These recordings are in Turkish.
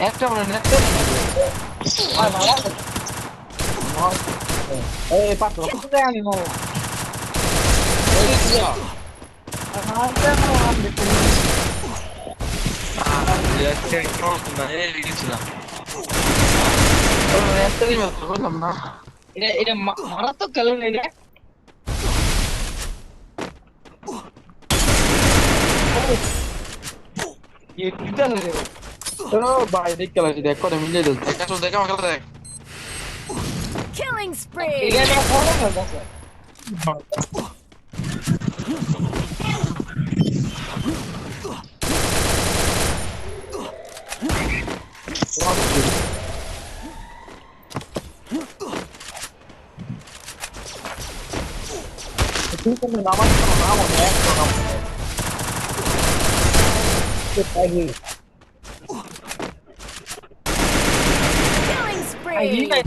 Yapacağım onu ne? Vay vay vay. Eh, patron. Che cos'è animo? Polizia! Ma andiamo avanti, polizia. Ah, c'è il pronto, ma è l'inizio. Non è stato quello, ma... Era maratto calore, era? Yeter dedim. Bye, Nickel, and they're caught in the middle. They're coming, they're coming, they're. Killing spree! You get that one? I'm not going to be able to do that. I'm Aynen.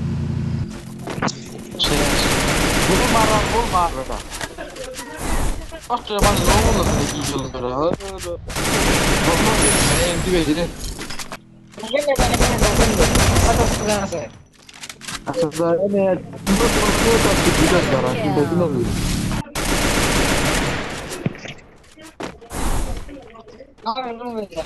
Bulma lan bulma. Atıyor bana ne oldu? İki yıldır ha. Endi bedeni. Aslında ne? Bu da çok tatlı bir dakika. Bedeni oluyor. Anladım ben de.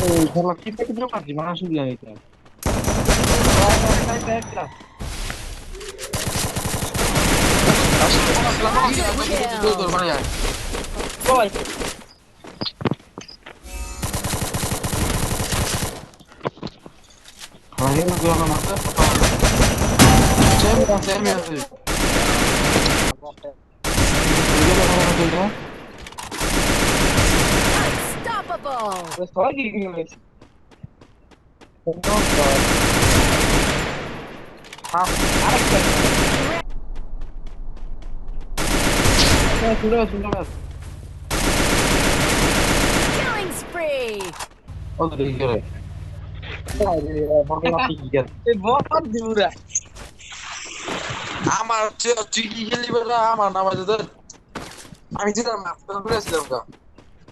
Έχει λογική, έχει λογική, μα να subεί αεύθραυ. Α, δεν πάει πια αεύθραυ. Α, συγγνώμη, α πούμε, α πούμε, α πούμε, α πούμε, α. Wow. Ve sola girmiyoruz. Ondan sonra. Ha, hareket. Şuraya şuraya şuraya. Killing spree. Olur iyi göre. Var diyor. আমার তুই কি খেলবি আমার নামাজ আমি যেতাম আপনার ঘুরে আসলাম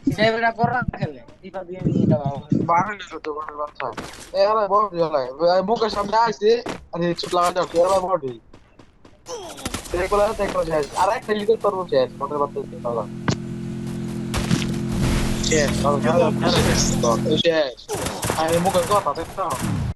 ড্রাইভাররা করা খেলে দিবা দিয়ে নিয়ে যাওয়া বারো নিলো তো বারো বাচ্চা এরা বড় দিলাই মুখের সামনে আসছে আর চুপ লাগা যাও এরা বড় দিই দেখো আর দেখো শেষ আর একটা লিখে করব শেষ মোটর বাচ্চা দিতে শেষ শেষ আমি মুখের কথা দেখতে